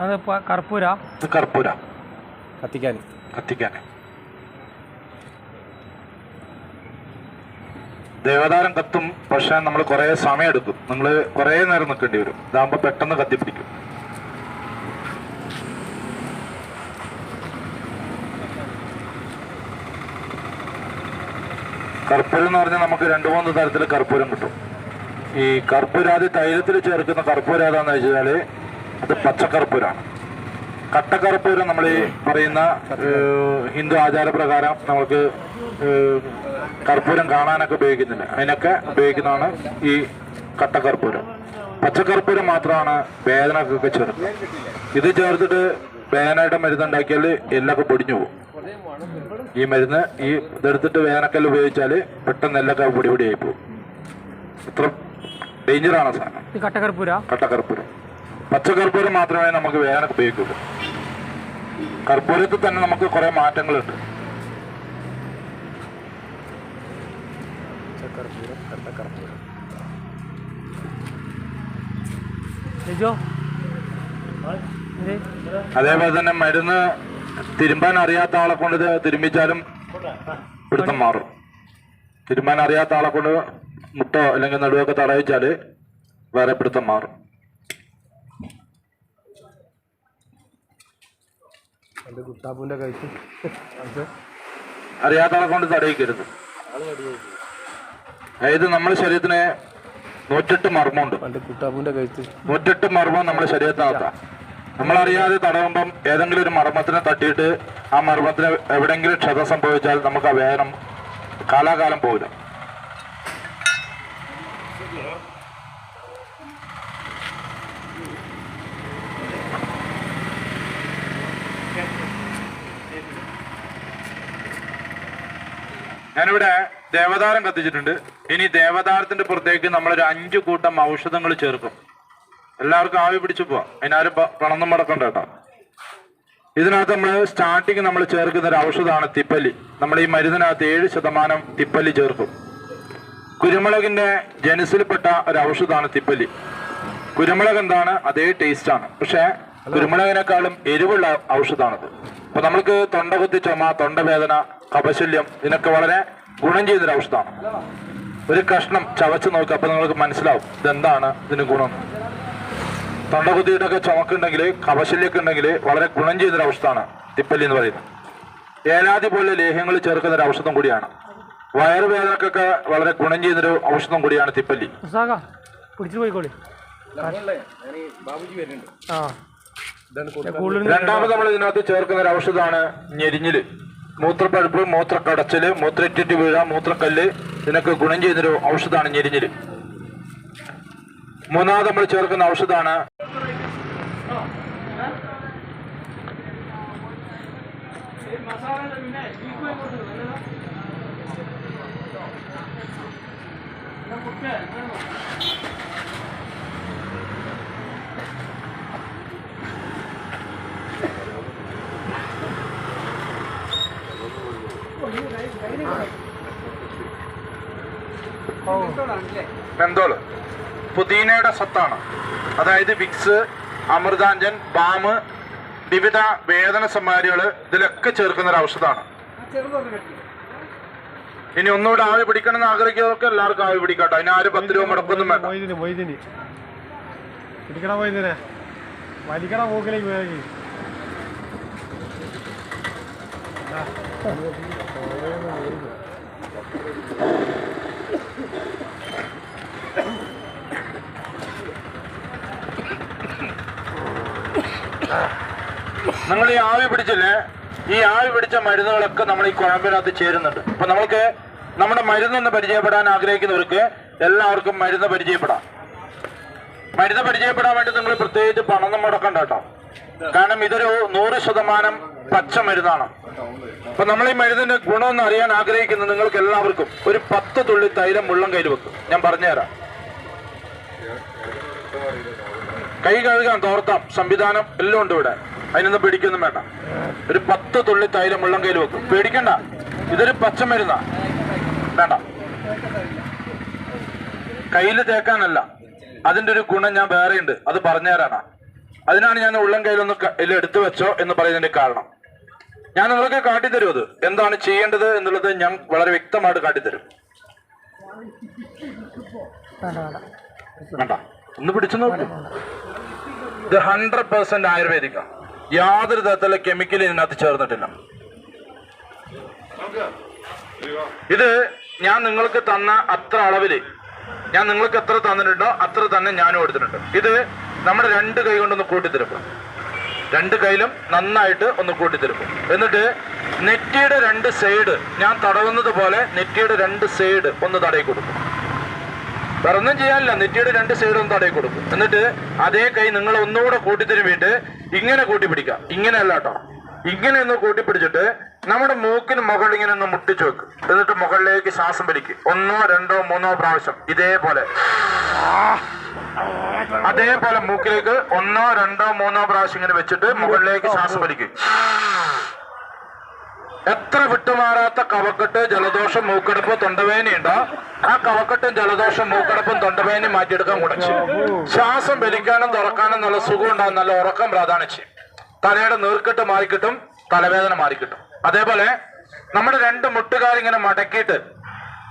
അത് കർപ്പൂര? കർപ്പൂര. കത്തിക്കാൻ. കത്തിക്കാൻ. ദേവതാരം കത്തും പക്ഷെ നമ്മൾ കുറെ സമയം എടുക്കും നിങ്ങൾ കുറെ നേരം നിൽക്കേണ്ടി വരും. ഇതാകുമ്പോ പെട്ടെന്ന് കത്തിപ്പിടിക്കും. കർപ്പൂരം എന്ന് പറഞ്ഞാൽ നമുക്ക് രണ്ടു മൂന്ന് തരത്തിൽ കർപ്പൂരം കിട്ടും. ഈ കർപ്പൂരാതി തൈലത്തിൽ ചേർക്കുന്ന കർപ്പൂരാതാന്ന് വെച്ചാൽ അത് പച്ചക്കർപ്പൂരാണ് കട്ടക്കർപ്പൂരം നമ്മൾ ഈ പറയുന്ന ഹിന്ദു ആചാരപ്രകാരം നമുക്ക് കർപ്പൂരം കാണാനൊക്കെ ഉപയോഗിക്കുന്നില്ല. അതിനൊക്കെ ഉപയോഗിക്കുന്നതാണ് ഈ കട്ടക്കർപ്പൂരം പച്ചക്കർപ്പൂരം മാത്രമാണ് വേദനക്കൊക്കെ ചേർക്കുക ഇത് ചേർത്തിട്ട് വേദനയുടെ മരുന്ന് ഉണ്ടാക്കിയാൽ എല്ലൊക്കെ പൊടിഞ്ഞു പോകും. ഈ മരുന്ന് ഈ ഇതെടുത്തിട്ട് വേദനക്കല്ല് ഉപയോഗിച്ചാൽ പെട്ടെന്ന് എല്ലൊക്കെ പൊടി പൊടിയായി പോകും. ഇത്ര ഡേഞ്ചറാണ് സാധനം. ഇത് കട്ടകർപ്പൂര കട്ടക്കർപ്പൂരം പച്ചക്കർപ്പൂരം മാത്രമേ നമുക്ക് വേദന ഉപയോഗിക്കുള്ളൂ. കർപ്പൂരത്തിൽ തന്നെ നമുക്ക് കുറെ മാറ്റങ്ങളുണ്ട്. അതേപോലെ തന്നെ മരുന്ന് തിരുമ്പാൻ അറിയാത്ത ആളെ കൊണ്ട് ഇത് തിരുമ്മിച്ചാലും പിടുത്തം മാറും. തിരുമ്പാൻ അറിയാത്ത ആളെ കൊണ്ട് മുട്ടോ അല്ലെങ്കിൽ നടുവൊക്കെ തടവിച്ചാൽ വേറെ പിടുത്തം മാറും. എന്റെ കുട്ടാപ്പൂന്റെ കഴിച്ച് അത് അറിയാത്ത ആളെ കൊണ്ട് തടയിക്കരുത് അതായത് നമ്മുടെ ശരീരത്തിന് നൂറ്റെട്ട് മർമ്മമുണ്ട്. കുട്ടാപ്പൂന്റെ കഴിച്ച് നൂറ്റെട്ട് മർമ്മം നമ്മുടെ ശരീരത്തിനകത്താ. നമ്മളറിയാതെ തടയുമ്പം ഏതെങ്കിലും ഒരു മർമ്മത്തിനെ തട്ടിയിട്ട് ആ മർമ്മത്തിന് എവിടെയെങ്കിലും ക്ഷത സംഭവിച്ചാൽ നമുക്ക് ആ വേദന കാലാകാലം പോകില്ല ഞാനിവിടെ ദേവതാരം കത്തിച്ചിട്ടുണ്ട്. ഇനി ദേവതാരത്തിന്റെ പുറത്തേക്ക് നമ്മളൊരു അഞ്ചു കൂട്ടം ഔഷധങ്ങൾ ചേർക്കും. എല്ലാവർക്കും ആവി പിടിച്ചു പോവാം. അതിനാരും പണം മടക്കണ്ട കേട്ടോ. ഇതിനകത്ത് നമ്മൾ സ്റ്റാർട്ടിങ് നമ്മൾ ചേർക്കുന്ന ഒരു ഔഷധമാണ് തിപ്പല്ലി. നമ്മൾ ഈ മരുന്നിനകത്ത് ഏഴ് ശതമാനം തിപ്പല്ലി ചേർക്കും. കുരുമുളകിന്റെ ജനുസിൽപ്പെട്ട ഒരു ഔഷധമാണ് തിപ്പല്ലി. കുരുമുളക് എന്താണ്? അതേ ടേസ്റ്റ് ആണ്. പക്ഷെ കുരുമുളകിനേക്കാളും എരിവുള്ള ഔഷധമാണത്. അപ്പൊ നമ്മൾക്ക് തൊണ്ടകുത്തി ചുമ തൊണ്ടവേദന കപശല്യം ഇതിനൊക്കെ വളരെ ഗുണം ചെയ്തൊരു ഔഷധമാണ് ഒരു കഷ്ണം ചവച്ച് നോക്കുക അപ്പൊ നിങ്ങൾക്ക് മനസ്സിലാവും ഇതെന്താണ് ഇതിന് ഗുണം. തൊണ്ടകുത്തിയിട്ടൊക്കെ ചുമക്കുണ്ടെങ്കിൽ കപശല്യൊക്കെ ഉണ്ടെങ്കിൽ വളരെ ഗുണം ചെയ്തൊരു ഔഷധമാണ് തിപ്പല്ലി എന്ന് പറയുന്നത്. ഏലാതി പോലെ ലേഹ്യങ്ങൾ ചേർക്കുന്ന ഒരു ഔഷധം കൂടിയാണ്. വയറുവേദനക്കൊക്കെ വളരെ ഗുണം ചെയ്യുന്നൊരു ഔഷധം കൂടിയാണ് തിപ്പല്ലി. രണ്ടാമത് നമ്മൾ ഇതിനകത്ത് ചേർക്കുന്ന ഒരു ഔഷധമാണ് ഞെരിഞ്ഞിൽ. മൂത്രപ്പഴുപ്പ് മൂത്രക്കടച്ചൽ മൂത്രറ്റിട്ട് വീഴ മൂത്രക്കല്ല് ഇതിനൊക്കെ ഗുണം ചെയ്യുന്നൊരു ഔഷധമാണ് ഞെരിഞ്ഞിൽ മൂന്നാമത് നമ്മൾ ചേർക്കുന്ന ഔഷധമാണ് മെന്തോൾ പുതിനയുടെ സത്താണ് അതായത് വിക്സ് അമൃതാഞ്ജൻ ബാമ് വിവിധ വേദന സമ്മാരികൾ ഇതിലൊക്കെ ചേർക്കുന്ന ഒരു ഔഷധമാണ്. ഇനി ഒന്നുകൂടെ ആവി പിടിക്കണം എന്ന് ആഗ്രഹിക്കുന്നവർക്ക് എല്ലാവർക്കും ആവി പിടിക്കാട്ടോ. അതിന് ആരും പത്ത് രൂപ മുടക്കൊന്നും വേണ്ട. പിടിക്കണ മൊയ്തിനെ. വലിക്കണ മൂക്കിലേക്ക് പോയി നിങ്ങൾ ഈ ആവി പിടിച്ചില്ലേ? ഈ ആവി പിടിച്ച മരുന്നുകളൊക്കെ നമ്മൾ ഈ കുഴമ്പിനകത്ത് ചേരുന്നുണ്ട്. അപ്പൊ നമ്മൾക്ക് നമ്മുടെ മരുന്നൊന്ന് പരിചയപ്പെടാൻ ആഗ്രഹിക്കുന്നവർക്ക് എല്ലാവർക്കും മരുന്ന് പരിചയപ്പെടാം. മരുന്ന് പരിചയപ്പെടാൻ വേണ്ടി നിങ്ങൾ പ്രത്യേകിച്ച് പണം മുടക്കണ്ട കേട്ടോ. കാരണം ഇതൊരു നൂറ് ശതമാനം പച്ച മരുന്നാണ് അപ്പൊ നമ്മൾ ഈ മരുന്നിന്റെ ഗുണമെന്ന് അറിയാൻ ആഗ്രഹിക്കുന്ന നിങ്ങൾക്ക് എല്ലാവർക്കും ഒരു പത്ത് തുള്ളി തൈലം മുള്ളം കയ്യിൽ വെക്കും. ഞാൻ പറഞ്ഞുതരാം. കൈ കഴുകാൻ തോർത്താം. സംവിധാനം എല്ലാം ഉണ്ട് ഇവിടെ. അതിനൊന്നും പേടിക്കൊന്നും വേണ്ട. ഒരു പത്ത് തുള്ളി തൈലം മുള്ളം കയ്യിൽ വെക്കും. പേടിക്കണ്ട. ഇതൊരു പച്ച മരുന്നാ വേണ്ട. കയ്യിൽ തേക്കാനല്ല. അതിന്റെ ഒരു ഗുണം ഞാൻ വേറെയുണ്ട്. അത് പറഞ്ഞുതരാനാ. അതിനാണ് ഞാൻ ഉള്ളം കയ്യിലൊന്ന് എടുത്തു വെച്ചോ എന്ന് പറയുന്നതിന്റെ കാരണം. ഞാൻ നിങ്ങൾക്ക് കാട്ടിത്തരും അത്. എന്താണ് ചെയ്യേണ്ടത് എന്നുള്ളത് ഞാൻ വളരെ വ്യക്തമായിട്ട് കാട്ടിത്തരും. വേണ്ട. ഒന്ന് പിടിച്ചു നോക്കൂ. ഇത് ഹൺഡ്രഡ് പെർസെന്റ് ആയുർവേദിക്ക. യാതൊരു തരത്തിലുള്ള കെമിക്കൽ ഇതിനകത്ത് ചേർന്നിട്ടില്ല. ഇത് ഞാൻ നിങ്ങൾക്ക് തന്ന അത്ര അളവിൽ ഞാൻ നിങ്ങൾക്ക് എത്ര തന്നിട്ടുണ്ടോ അത്ര തന്നെ ഞാനും എടുത്തിട്ടുണ്ട്. ഇത് നമ്മുടെ രണ്ട് കൈ കൊണ്ടൊന്ന് കൂട്ടിത്തിരുപ്പം രണ്ട് കൈയിലും നന്നായിട്ട് ഒന്ന് കൂട്ടിത്തിരുപ്പം. എന്നിട്ട് നെറ്റിയുടെ രണ്ട് സൈഡ് ഞാൻ തടവുന്നത് പോലെ നെറ്റിയുടെ രണ്ട് സൈഡ് ഒന്ന് തടയി കൊടുക്കും. വേറെ ഒന്നും ചെയ്യാനില്ല. നെറ്റിയുടെ രണ്ട് സൈഡ് ഒന്ന് തടയി കൊടുക്കും. എന്നിട്ട് അതേ കൈ നിങ്ങൾ ഒന്നുകൂടെ കൂട്ടിത്തിരുമിയിട്ട് ഇങ്ങനെ കൂട്ടി പിടിക്കാം ഇങ്ങനെയല്ല കേട്ടോ. ഇങ്ങനെ ഒന്ന് കൂട്ടി പിടിച്ചിട്ട് നമ്മുടെ മൂക്കിന് മുകളിൽ ഇങ്ങനെ ഒന്ന് മുട്ടിച്ചു വെക്കും. എന്നിട്ട് മുകളിലേക്ക് ശ്വാസം വലിക്കും. ഒന്നോ രണ്ടോ മൂന്നോ പ്രാവശ്യം ഇതേപോലെ. അതേപോലെ മൂക്കിലേക്ക് ഒന്നോ രണ്ടോ മൂന്നോ പ്രാവശ്യം ഇങ്ങനെ വെച്ചിട്ട് മുകളിലേക്ക് ശ്വാസം വലിക്കും. എത്ര വിട്ടുമാറാത്ത കവക്കെട്ട് ജലദോഷം മൂക്കടപ്പ് തൊണ്ടവേനയുണ്ടോ ആ കവക്കെട്ടും ജലദോഷം മൂക്കടപ്പും തൊണ്ടവേനയും മാറ്റിയെടുക്കാൻ കുടച്ചു ശ്വാസം വലിക്കാനും തുറക്കാനും നല്ല സുഖം ഉണ്ടാകും നല്ല ഉറക്കം പ്രാധാന്യം തലയുടെ നീർക്കെട്ട് മാറിക്കിട്ടും തലവേദന മാറിക്കിട്ടും. അതേപോലെ നമ്മുടെ രണ്ട് മുട്ടുകാർ ഇങ്ങനെ മടക്കിയിട്ട്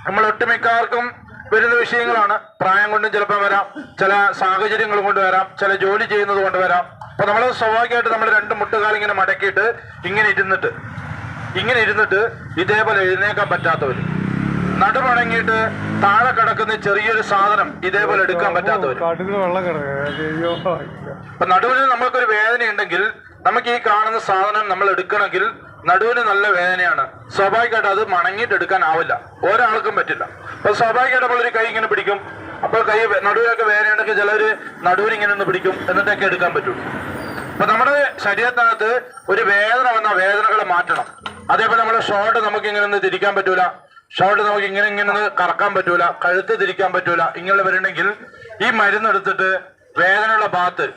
നമ്മൾ ഒട്ടുമിക്കാർക്കും വരുന്ന വിഷയങ്ങളാണ്. പ്രായം കൊണ്ടും ചിലപ്പോൾ വരാം. ചില സാഹചര്യങ്ങൾ കൊണ്ട് വരാം. ചില ജോലി ചെയ്യുന്നത് കൊണ്ട് വരാം. അപ്പൊ നമ്മൾ സ്വാഭാവികമായിട്ട് നമ്മൾ രണ്ട് മുട്ടുകാലിങ്ങനെ മടക്കിയിട്ട് ഇങ്ങനെ ഇരുന്നിട്ട് ഇങ്ങനെ ഇരുന്നിട്ട് ഇതേപോലെ എഴുന്നേക്കാൻ പറ്റാത്തവർ നടുമടങ്ങിയിട്ട് താഴെ കിടക്കുന്ന ചെറിയൊരു സാധനം ഇതേപോലെ എടുക്കാൻ കിടക്കുക. അപ്പൊ നടുവിന് നമ്മൾക്കൊരു വേദന ഉണ്ടെങ്കിൽ നമുക്ക് ഈ കാണുന്ന സാധനം നമ്മൾ എടുക്കണമെങ്കിൽ നടുവിന് നല്ല വേദനയാണ്. സ്വാഭാവികമായിട്ട് അത് മണങ്ങിയിട്ട് എടുക്കാൻ ആവില്ല. ഒരാൾക്കും പറ്റില്ല. അപ്പൊ സ്വാഭാവികമായിട്ട് നമ്മളൊരു കൈ ഇങ്ങനെ പിടിക്കും. അപ്പോൾ കൈ നടുവിലൊക്കെ നടുവിനൊക്കെ വേദന ഉണ്ടെങ്കിൽ ചിലര് നടുവിന് ഇങ്ങനെ ഒന്ന് പിടിക്കും. എന്നിട്ടൊക്കെ എടുക്കാൻ പറ്റും. അപ്പൊ നമ്മുടെ ശരീരത്തിനകത്ത് ഒരു വേദന വന്ന വേദനകളെ മാറ്റണം. അതേപോലെ നമ്മുടെ ഷോർട്ട് നമുക്ക് ഇങ്ങനെ ഒന്ന് തിരിക്കാൻ പറ്റൂല. ഷോർട്ട് നമുക്ക് ഇങ്ങനെ ഇങ്ങനെ ഒന്ന് കറക്കാൻ പറ്റൂല. കഴുത്ത് തിരിക്കാൻ പറ്റൂല. ഇങ്ങനെ വരുന്നെങ്കിൽ ഈ മരുന്ന് എടുത്തിട്ട് വേദനയുള്ള ഭാഗത്ത്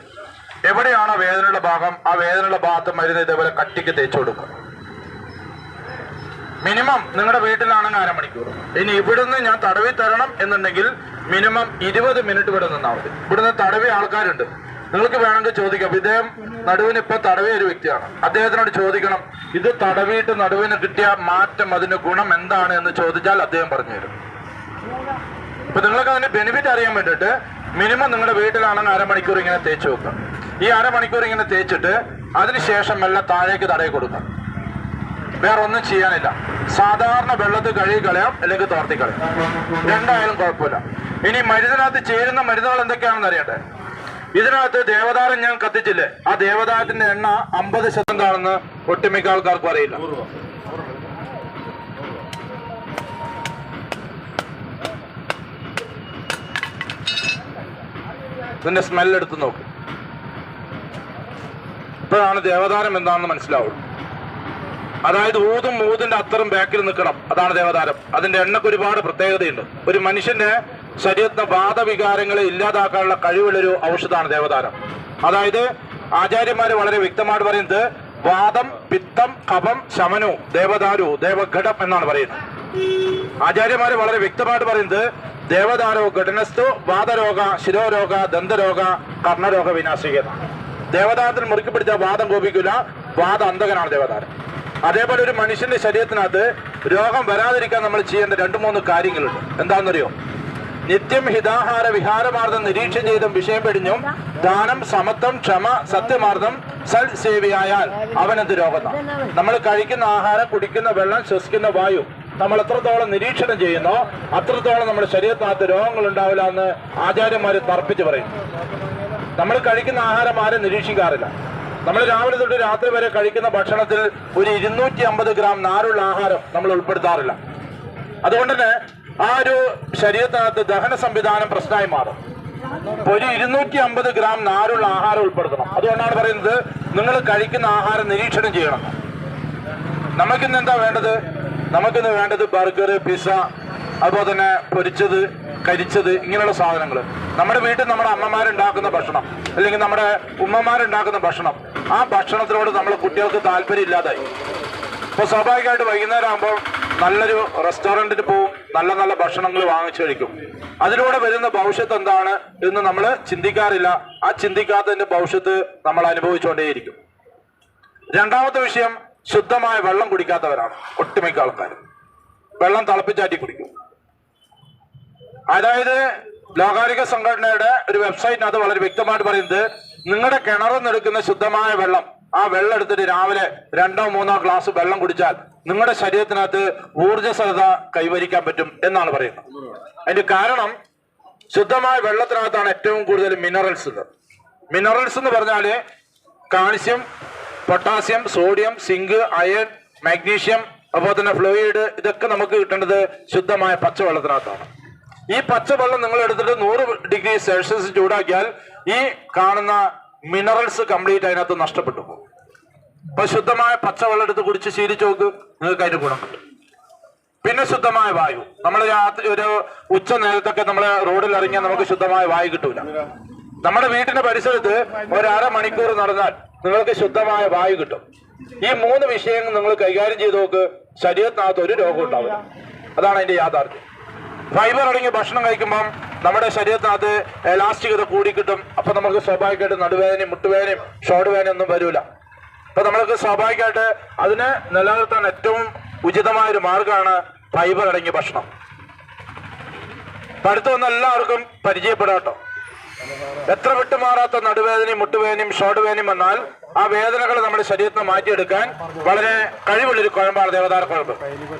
എവിടെയാണോ വേദനയുള്ള ഭാഗം ആ വേദനയുള്ള ഭാഗത്ത് മരുന്ന് ഇതേപോലെ കട്ടിക്ക് തേച്ചു കൊടുക്കും. മിനിമം നിങ്ങളുടെ വീട്ടിലാണെങ്കിൽ അരമണിക്കൂർ. ഇനി ഇവിടുന്ന് ഞാൻ തടവി തരണം എന്നുണ്ടെങ്കിൽ മിനിമം ഇരുപത് മിനിറ്റ് ഇവിടെ നിന്നാൽ മതി. ഇവിടുന്ന് തടവി ആൾക്കാരുണ്ട്. നിങ്ങൾക്ക് വേണമെങ്കിൽ ചോദിക്കാം. ഇദ്ദേഹം നടുവിന് ഇപ്പൊ തടവിയ ഒരു വ്യക്തിയാണ്. അദ്ദേഹത്തിനോട് ചോദിക്കണം ഇത് തടവിയിട്ട് നടുവിന് കിട്ടിയ മാറ്റം അതിന്റെ ഗുണം എന്താണ്? എന്ന് ചോദിച്ചാൽ അദ്ദേഹം പറഞ്ഞു തരും. ഇപ്പൊ നിങ്ങൾക്ക് അതിന്റെ ബെനിഫിറ്റ് അറിയാൻ വേണ്ടിയിട്ട് മിനിമം നിങ്ങളുടെ വീട്ടിലാണെങ്കിൽ അരമണിക്കൂർ ഇങ്ങനെ തേച്ച് വെക്കുക. ഈ അരമണിക്കൂർ ഇങ്ങനെ തേച്ചിട്ട് അതിനുശേഷം മെല്ലെ താഴേക്ക് തടയി കൊടുക്കാം വേറെ ഒന്നും ചെയ്യാനില്ല. സാധാരണ വെള്ളത്തിൽ കഴുകി കളയാം അല്ലെങ്കിൽ തോർത്തി കളയാം. രണ്ടായാലും കുഴപ്പമില്ല. ഇനി മരുന്നിനകത്ത് ചേരുന്ന മരുന്നുകൾ എന്തൊക്കെയാണെന്ന് അറിയട്ടെ? ഇതിനകത്ത് ദേവതാരം ഞാൻ കത്തിച്ചില്ലേ? ആ ദേവതാരത്തിന്റെ എണ്ണ അമ്പത് ശതമാനമാണെന്ന് ഒട്ടുമിക്ക ആൾക്കാർക്കും അറിയില്ല. ഇതിന്റെ സ്മെല്ലെടുത്ത് നോക്ക്. ഇപ്പോഴാണ് ദേവതാരം എന്താണെന്ന് മനസ്സിലാവുള്ളൂ. അതായത് ഊതും ഊതിന്റെ അത്തരം ബാക്കിൽ നിൽക്കണം. അതാണ് ദേവതാരം അതിന്റെ എണ്ണക്ക് ഒരുപാട് പ്രത്യേകതയുണ്ട്. ഒരു മനുഷ്യന്റെ ശരീരത്തിന്റെ വാദവികാരങ്ങളെ ഇല്ലാതാക്കാനുള്ള കഴിവുള്ളൊരു ഔഷധമാണ് ദേവതാരം അതായത് ആചാര്യന്മാര് വളരെ വ്യക്തമായിട്ട് പറയുന്നത് വാദം പിത്തം കപം ശമനു ദേവദാരു ദേവഘടം എന്നാണ് പറയുന്നത്. ആചാര്യന്മാര് വളരെ വ്യക്തമായിട്ട് പറയുന്നത് ദേവദാരോ ഘടനസ്തു വാദരോഗ ശിരോരോഗ ദന്തരോഗ കർണരോഗ വിനാശിക ദേവതാരത്തിൽ മുറുക്കി പിടിച്ച വാദം കോപിക്കില്ല വാദ അന്തകനാണ് ദേവദാരം അതേപോലെ ഒരു മനുഷ്യന്റെ ശരീരത്തിനകത്ത് രോഗം വരാതിരിക്കാൻ നമ്മൾ ചെയ്യേണ്ട രണ്ട് മൂന്ന് കാര്യങ്ങളുണ്ട്. എന്താണെന്നറിയോ? നിത്യം ഹിതാഹാര വിഹാരമാർദ്ദം നിരീക്ഷണം ചെയ്തും വിഷയം പെടിഞ്ഞും ദാനം സമത്വം ക്ഷമ സത്യമാർദ്ദം സൽ സേവിയായാൽ അവനെന്ത് രോഗം നമ്മൾ കഴിക്കുന്ന ആഹാരം കുടിക്കുന്ന വെള്ളം ശ്വസിക്കുന്ന വായു നമ്മൾ എത്രത്തോളം നിരീക്ഷണം ചെയ്യുന്നോ അത്രത്തോളം നമ്മുടെ ശരീരത്തിനകത്ത് രോഗങ്ങൾ ഉണ്ടാവില്ല എന്ന് ആചാര്യന്മാര് തർപ്പിച്ച് പറയും. നമ്മൾ കഴിക്കുന്ന ആഹാരം ആരും നിരീക്ഷിക്കാറില്ല. നമ്മൾ രാവിലെ തൊട്ട് രാത്രി വരെ കഴിക്കുന്ന ഭക്ഷണത്തിൽ ഒരു ഇരുന്നൂറ്റി അമ്പത് ഗ്രാം നാരുള്ള ആഹാരം നമ്മൾ ഉൾപ്പെടുത്താറില്ല. അതുകൊണ്ട് തന്നെ ആ ഒരു ശരീരത്തിനകത്ത് ദഹന സംവിധാനം പ്രശ്നമായി മാറും. ഒരു ഇരുന്നൂറ്റി അമ്പത് ഗ്രാം നാരുള്ള ആഹാരം ഉൾപ്പെടുത്തണം. അതുകൊണ്ടാണ് പറയുന്നത് നിങ്ങൾ കഴിക്കുന്ന ആഹാരം നിരീക്ഷണം ചെയ്യണം. നമുക്കിന്ന് എന്താ വേണ്ടത്? നമുക്കിന്ന് വേണ്ടത് ബർഗർ പിസ്സ അതുപോലെ തന്നെ പൊരിച്ചത് കരിച്ചത് ഇങ്ങനെയുള്ള സാധനങ്ങൾ. നമ്മുടെ വീട്ടിൽ നമ്മുടെ അമ്മമാരുണ്ടാക്കുന്ന ഭക്ഷണം അല്ലെങ്കിൽ നമ്മുടെ ഉമ്മമാരുണ്ടാക്കുന്ന ഭക്ഷണം ആ ഭക്ഷണത്തിനോട് നമ്മൾ കുട്ടികൾക്ക് താല്പര്യം ഇല്ലാതായി ഇപ്പൊ സ്വാഭാവികമായിട്ട് വൈകുന്നേരം ആകുമ്പോൾ നല്ലൊരു റെസ്റ്റോറന്റിൽ പോവും നല്ല നല്ല ഭക്ഷണങ്ങൾ വാങ്ങിച്ചു കഴിക്കും. അതിലൂടെ വരുന്ന ഭവിഷ്യത്ത് എന്താണ് എന്ന് നമ്മൾ ചിന്തിക്കാറില്ല. ആ ചിന്തിക്കാത്തതിന്റെ ഭവിഷ്യത്ത് നമ്മൾ അനുഭവിച്ചുകൊണ്ടേയിരിക്കും. രണ്ടാമത്തെ വിഷയം ശുദ്ധമായ വെള്ളം കുടിക്കാത്തവരാണ് ഒട്ടുമിക്ക ആൾക്കാരും. വെള്ളം തിളപ്പിച്ചാറ്റി കുടിക്കും. അതായത് ലോകാരോഗ്യ സംഘടനയുടെ ഒരു വെബ്സൈറ്റിനകത്ത് വളരെ വ്യക്തമായിട്ട് പറയുന്നത് നിങ്ങളുടെ കിണറിൽ നിന്ന് എടുക്കുന്ന ശുദ്ധമായ വെള്ളം ആ വെള്ളം എടുത്തിട്ട് രാവിലെ രണ്ടോ മൂന്നോ ഗ്ലാസ് വെള്ളം കുടിച്ചാൽ നിങ്ങളുടെ ശരീരത്തിനകത്ത് ഊർജസ്വലത കൈവരിക്കാൻ പറ്റും എന്നാണ് പറയുന്നത്. അതിന്റെ കാരണം ശുദ്ധമായ വെള്ളത്തിനകത്താണ് ഏറ്റവും കൂടുതൽ മിനറൽസ് മിനറൽസ് എന്ന് പറഞ്ഞാൽ calcium potassium sodium zinc iron magnesium അതുപോലെ തന്നെ ഫ്ലൂയിഡ് ഇതൊക്കെ നമുക്ക് കിട്ടേണ്ടത് ശുദ്ധമായ പച്ചവെള്ളത്തിനകത്താണ്. ഈ പച്ചവെള്ളം നിങ്ങൾ എടുത്തിട്ട് നൂറ് ഡിഗ്രി സെൽഷ്യസ് ചൂടാക്കിയാൽ ഈ കാണുന്ന മിനറൽസ് കംപ്ലീറ്റ് അതിനകത്ത് നഷ്ടപ്പെട്ടു പോകും. അപ്പൊ ശുദ്ധമായ പച്ചവെള്ളം എടുത്ത് കുടിച്ച് ശീലിച്ചു നോക്ക് നിങ്ങൾക്ക് അതിന് ഗുണം കിട്ടും. പിന്നെ ശുദ്ധമായ വായു. നമ്മൾ രാത്രി ഒരു ഉച്ച നേരത്തൊക്കെ നമ്മൾ റോഡിൽ ഇറങ്ങിയാൽ നമുക്ക് ശുദ്ധമായ വായു കിട്ടൂല. നമ്മുടെ വീട്ടിന്റെ പരിസരത്ത് ഒരു അര മണിക്കൂർ നടന്നാൽ നിങ്ങൾക്ക് ശുദ്ധമായ വായു കിട്ടും. ഈ മൂന്ന് വിഷയങ്ങൾ നിങ്ങൾ കൈകാര്യം ചെയ്ത് നോക്ക് ശരീരത്തിനകത്ത് ഒരു രോഗം ഉണ്ടാവില്ല. അതാണ് അതിന്റെ യാഥാർത്ഥ്യം. ഫൈബർ അടങ്ങി ഭക്ഷണം കഴിക്കുമ്പം നമ്മുടെ ശരീരത്തിനകത്ത് എലാസ്റ്റികത കൂടി കിട്ടും അപ്പൊ നമുക്ക് സ്വാഭാവികമായിട്ട് നടുവേദനയും മുട്ടുവേദനയും ഷോർട്ട് വേദനയും ഒന്നും വരൂല. അപ്പൊ നമ്മൾക്ക് സ്വാഭാവികമായിട്ട് അതിനെ നിലനിർത്താൻ ഏറ്റവും ഉചിതമായ ഒരു മാർഗമാണ് ഫൈബർ അടങ്ങിയ ഭക്ഷണം. പഠിത്തം വന്ന എല്ലാവർക്കും പരിചയപ്പെടാട്ടോ എത്ര വിട്ടുമാറാത്ത നടുവേദനയും മുട്ടുവേദനയും ഷോർട്ട് വേദനയും വന്നാൽ ആ വേദനകൾ നമ്മുടെ ശരീരത്തിന് മാറ്റിയെടുക്കാൻ വളരെ കഴിവുള്ളൊരു കുഴമ്പാണ് ദേവതാര കുഴമ്പ്.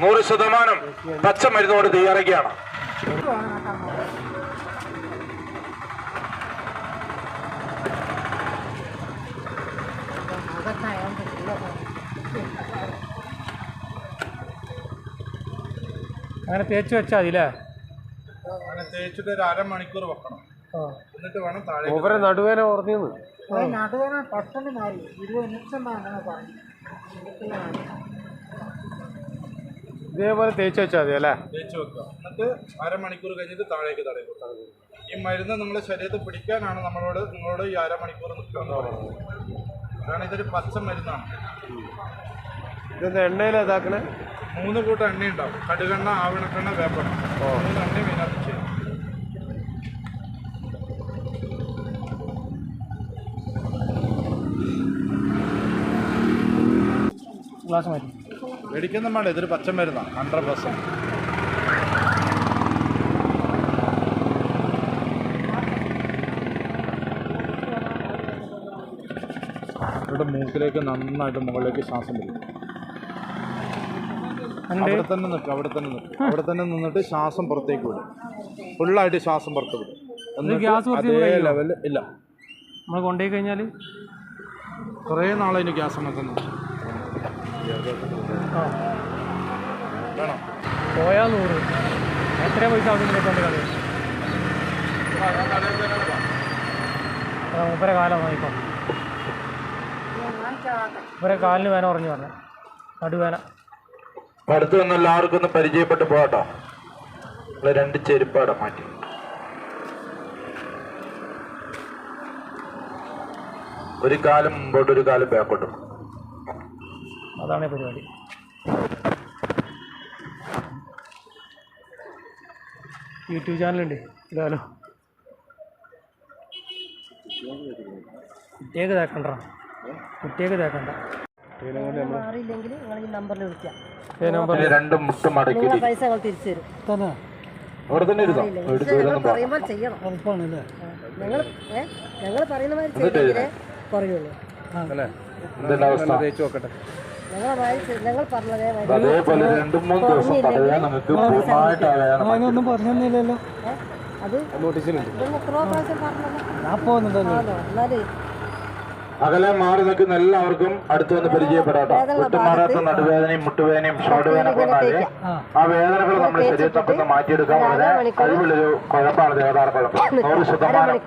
നൂറ് ശതമാനം പച്ചമരുന്നോട് തയ്യാറൊക്കെയാണ്. അങ്ങനെ തേച്ച് വെച്ചാൽ മതിലേ അങ്ങനെ തേച്ചിട്ട് ഒരു അരമണിക്കൂർ വെക്കണം. എന്നിട്ട് വേണം താഴെ മൂപ്പരെ നടുവേന ഓർമ്മ നടുവേന പെട്ടെന്ന് മാറി. ഇരുപത് നിമിഷം അങ്ങനെ പറഞ്ഞു. ഇതേപോലെ തേച്ച് വെച്ചാൽ മതി അല്ലേ? തേച്ച് വെക്കുക. എന്നിട്ട് അരമണിക്കൂർ കഴിഞ്ഞിട്ട് താഴേക്ക് തടയും ഈ മരുന്ന് നിങ്ങളുടെ ശരീരത്തിൽ പിടിക്കാനാണ് നമ്മളോട് നിങ്ങളോട് ഈ അരമണിക്കൂർ കാരണം ഇതൊരു പച്ച മരുന്നാണ്. ഇതെന്താ എണ്ണയിൽ ഇതാക്കണേ? മൂന്ന് കൂട്ടം എണ്ണ ഉണ്ടാവും. കടുകെണ്ണ ആവണക്കെണ്ണ വേപ്പെണ്ണ. മൂന്ന് എണ്ണയും ഇതിനകത്ത് ചെയ്യും. ഗ്ലാസ് മാറ്റി. മേടിക്കുന്ന വേണ്ട ഇതൊരു പച്ച മരുന്നാണ് ഹൺഡ്രഡ് പെർസെന്റ് ഇവിടെ മൂക്കിലേക്ക് നന്നായിട്ട് മുകളിലേക്ക് ശ്വാസം വരും അവിടെ തന്നെ നിൽക്കും അവിടെ തന്നെ നിൽക്കും. അവിടെ തന്നെ നിന്നിട്ട് ശ്വാസം പുറത്തേക്ക് വിടും. ഫുള്ളായിട്ട് ശ്വാസം പുറത്ത് വിടും. അതേ? ലെവലിൽ ഇല്ല. നമ്മൾ കൊണ്ടുപോയി കഴിഞ്ഞാൽ കുറേ നാളതിന് ഗ്യാസ് നമുക്ക് വേണം പോയാൽ നൂറ്. എത്ര പൈസ അവിടെ കളി? മൂപ്പരെ കാലം വാങ്ങിക്കോ. മൂപ്പരെ കാലിന് വേന ഉറഞ്ഞു പറഞ്ഞു. നടുവേന അടുത്ത് വന്ന എല്ലാവർക്കും ഒന്ന് പരിചയപ്പെട്ട് പോകട്ടോ രണ്ട് ചെരുപ്പാടെ മാറ്റി. ഒരു കാലം മുമ്പോട്ട് ഒരു കാലം ബാക്കോട്ടും അതാണ് പരിപാടി. യൂട്യൂബ് ചാനലുണ്ട് ഇതാലോ. കുട്ടിയൊക്കെ തേക്കണ്ട കുട്ടിയൊക്കെ തേക്കണ്ട മാറിയില്ലെങ്കിൽ നിങ്ങൾ ഈ നമ്പറിൽ വിളിക്കാം. രണ്ട് മുട്ട് മടക്കി നിങ്ങളെ പൈസ ഞങ്ങൾ തിരിച്ചു തരും. തന്നെ. അവിടെ തന്നെ ഇരുന്നോ? ഒരു ഞങ്ങൾ ദൂരം പറയുമ്പോൾ ചെയ്യണം. ഉറപ്പാണല്ലേ? ഞങ്ങൾ ഏ ഞങ്ങൾ പറയുന്ന മാതിരി ചെയ്തെങ്കിലേ കുറയുള്ളൂ എന്തിന്റെ അവസ്ഥ? തേച്ച് നോക്കട്ടെ. അതേപോലെ രണ്ടു മൂന്ന് ദിവസം തടയാൻ നമുക്ക് പൂർണമായിട്ട് അറിയാൻ അതിനൊന്നും പറഞ്ഞില്ലല്ലോ അകലെ മാറി നിൽക്കുന്ന എല്ലാവർക്കും അടുത്ത് വന്ന് പരിചയപ്പെടാട്ടോ. വിട്ടുമാറാത്ത നടുവേദനയും മുട്ടുവേദനയും ഷോർട്ട് വേദന പോകാതെ ആ. വേദനകൾ നമ്മുടെ ശരീരത്തൊക്കെ മാറ്റിയെടുക്കാൻ വളരെ കഴിവുള്ളൊരു കുഴപ്പമാണ് ദേവതാര കുഴപ്പം. നൂറ് ശതമാനം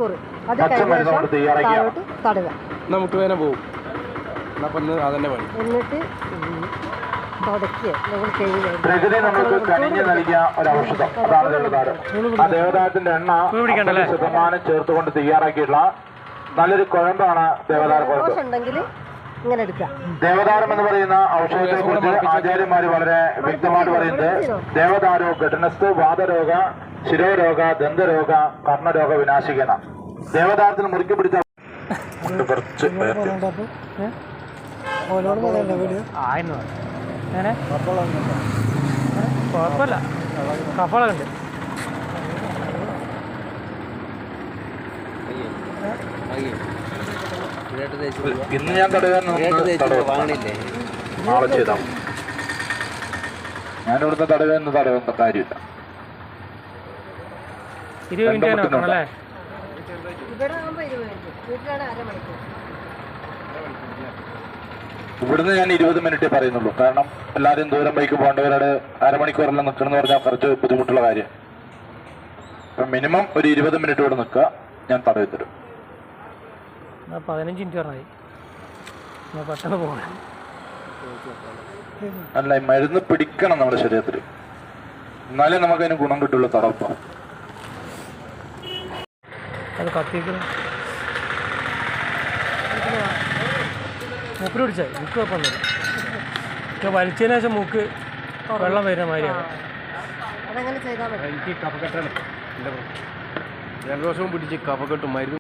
പച്ചമരുന്ന് കൊണ്ട് തയ്യാറാക്കിയാണ് നമുക്ക് വേദന പോവും എന്നാ അപ്പം ഇന്ന് അതന്നെ പണി എന്നിട്ട് പ്രകൃതി നമുക്ക് കനിഞ്ഞ് നൽകിയ ഒരു ഔഷധം. അതാണ് ദേവതാരം ആ ദേവതാരത്തിന്റെ എണ്ണ? അമ്പത് ശതമാനം ചേർത്തുകൊണ്ട് തയ്യാറാക്കിയിട്ടുള്ള നല്ലൊരു കുഴമ്പാണ് കുഴമ്പ്. ഉണ്ടെങ്കിൽ ഇങ്ങനെ എടുക്കുക ദേവദാരം എന്ന് പറയുന്ന ഔഷധത്തെ കുറിച്ച് ആചാര്യന്മാര് വളരെ വ്യക്തമായിട്ട് പറയുന്നത് ദേവദാരോ ഘടനസ്ഥ വാദരോഗ ശിരോരോഗ ദന്തരോഗ കർണരോഗ വിനാശികന. ദേവദാരത്തിന് മുറുക്കി പിടിച്ച കുറച്ച് വീട്? ആയിരുന്നു അങ്ങനെ കുഴപ്പമില്ല. കഫളുണ്ട് ഇന്ന് ഞാൻ തടവുന്നു. നാളെ ചെയ്താൽ ഞാൻ ഇവിടുത്തെ തടവാൻ ഇന്ന് തടവേണ്ട കാര്യമില്ല. ഇരുപത് മിനിറ്റ് അല്ലേ? ഇവിടെ ആകുമ്പോൾ ഇരുപത് മിനിറ്റ്. വീട്ടിലാണ് അരമണിക്കൂർ. ഇവിടുന്ന് ഞാൻ ഇരുപത് മിനിറ്റ് പറയുന്നുള്ളൂ. കാരണം എല്ലാവരും ദൂരം ബൈക്ക് പോകേണ്ടവരോട് അരമണിക്കൂറെല്ലാം നിൽക്കണം എന്ന് പറഞ്ഞാൽ കുറച്ച് ബുദ്ധിമുട്ടുള്ള കാര്യം. അപ്പം മിനിമം ഒരു ഇരുപത് മിനിറ്റ് ഇവിടെ നിൽക്കുക. ഞാൻ തടവി തരും. പതിനഞ്ച് മിനിറ്റ് പറഞ്ഞായി പെട്ടെന്ന് അല്ല മരുന്ന് പിടിക്കണം നമ്മുടെ ശരീരത്തിൽ. എന്നാലേ നമുക്ക് അതിന് ഗുണം കിട്ടുള്ളൂ തടവപ്പം. അത് കത്തിക്കണം. മൂക്കിൽ പിടിച്ചാൽ മൂക്ക് കുഴപ്പമൊന്നുമില്ല. ഒക്കെ വലിച്ചതിന് ശേഷം മൂക്ക് വെള്ളം വരുന്ന മാതിരിയാണ് അതങ്ങനെ ചെയ്താൽ മതി? എനിക്ക് കഫക്കെട്ടാണ്. ജലദോഷവും പിടിച്ച് കഫക്കെട്ടും മരുന്ന്